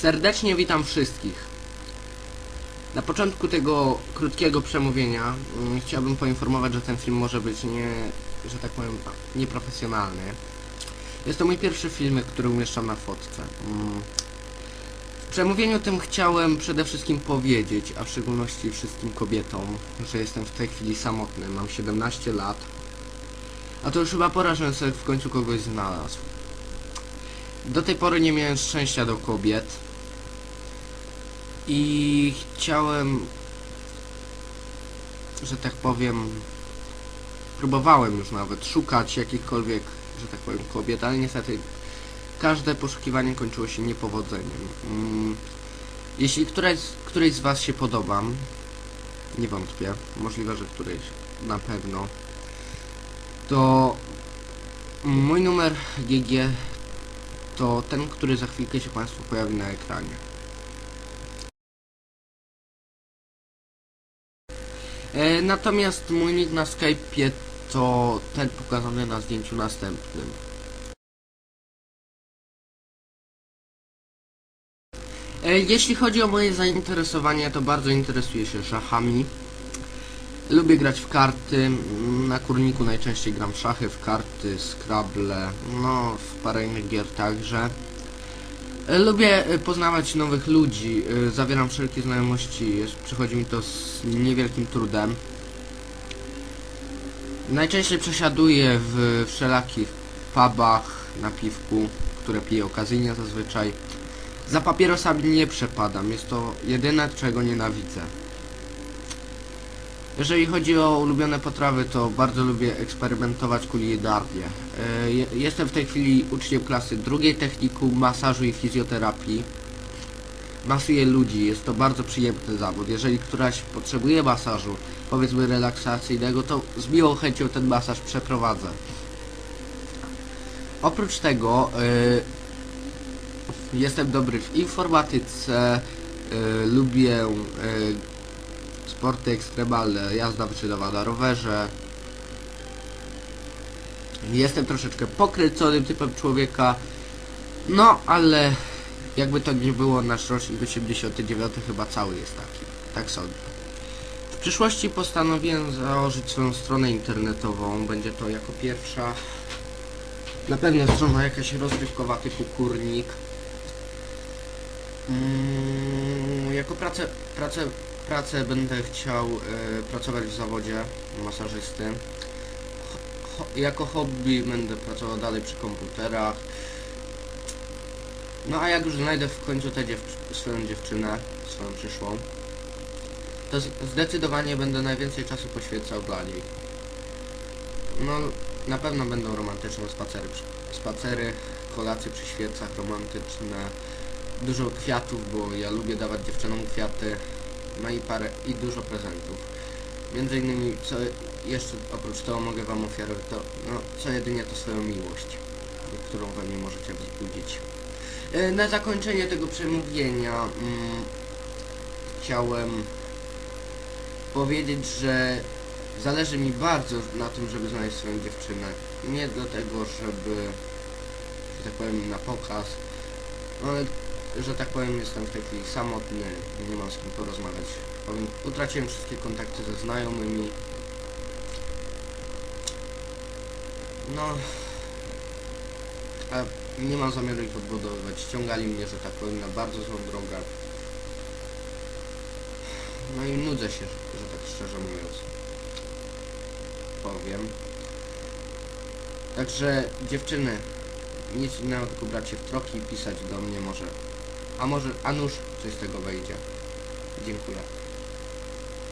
Serdecznie witam wszystkich. Na początku tego krótkiego przemówienia mm, chciałbym poinformować, że ten film może być nie, że tak powiem, nieprofesjonalny. Jest to mój pierwszy filmik, który umieszczam na fotce. Mm. W przemówieniu tym chciałem przede wszystkim powiedzieć, a w szczególności wszystkim kobietom, że jestem w tej chwili samotny, mam 17 lat. A to już chyba pora, żebym sobie w końcu kogoś znalazł. Do tej pory nie miałem szczęścia do kobiet. I chciałem, że tak powiem, próbowałem już nawet szukać jakichkolwiek, że tak powiem, kobiet, ale niestety każde poszukiwanie kończyło się niepowodzeniem. Mm, Jeśli któraś, którejś z Was się podobam, nie wątpię, możliwe, że którejś na pewno, to mój numer GG to ten, który za chwilkę się Państwu pojawi na ekranie. E, natomiast mój nick na Skype'ie to ten pokazany na zdjęciu następnym. E, jeśli chodzi o moje zainteresowania, to bardzo interesuję się szachami. Lubię grać w karty, na kurniku najczęściej gram w szachy, w karty, scrabble, no w parę innych gier także. E, Lubię e, poznawać nowych ludzi, e, zawieram wszelkie znajomości, przychodzi mi to z niewielkim trudem. Najczęściej przesiaduję w wszelakich pubach, na piwku, które piję okazyjnie zazwyczaj. Za papierosami nie przepadam, jest to jedyne czego nienawidzę. Jeżeli chodzi o ulubione potrawy, to bardzo lubię eksperymentować kulinarnie. E, je- Jestem w tej chwili uczniem klasy drugiej technikum masażu i fizjoterapii. Masuję ludzi, jest to bardzo przyjemny zawód. Jeżeli któraś potrzebuje masażu, powiedzmy relaksacyjnego, to z miłą chęcią ten masaż przeprowadzę. Oprócz tego e, jestem dobry w informatyce, e, lubię sporty ekstremalne, jazda wyczynowa na rowerze. Jestem troszeczkę pokręconym typem człowieka, no ale jakby to nie było, nasz rocznik 89 chyba cały jest taki, tak sądzę. W przyszłości postanowiłem założyć swoją stronę internetową, będzie to jako pierwsza na pewno strona jakaś rozrywkowa typu kurnik. Mm, jako pracę, pracę, pracę będę chciał e, pracować w zawodzie masażysty. Ho, jako hobby będę pracował dalej przy komputerach. No a jak już znajdę w końcu tę swoją dziewczynę, swoją przyszłą, to zdecydowanie będę najwięcej czasu poświęcał dla niej. No, na pewno będą romantyczne spacery, spacery, kolacje przy świecach romantyczne, dużo kwiatów, bo ja lubię dawać dziewczynom kwiaty, no i parę, i dużo prezentów. Między innymi, co jeszcze oprócz tego mogę Wam ofiarować, to, no, co jedynie to swoją miłość, którą we mnie możecie wzbudzić. E, Na zakończenie tego przemówienia mm, chciałem powiedzieć, że zależy mi bardzo na tym, żeby znaleźć swoją dziewczynę. Nie dlatego, żeby, że tak powiem, na pokaz, no, ale, że tak powiem, jestem chwili samotny, nie mam z kim porozmawiać. Powiem, utraciłem wszystkie kontakty ze znajomymi. No, a nie mam zamiaru ich odbudowywać. Ściągali mnie, że tak powiem, na bardzo złą drogę. No i nudzę się, że tak szczerze mówiąc. Powiem. Także dziewczyny, nic innego tylko brać się w troki i pisać do mnie może. A może, a nuż coś z tego wejdzie. Dziękuję.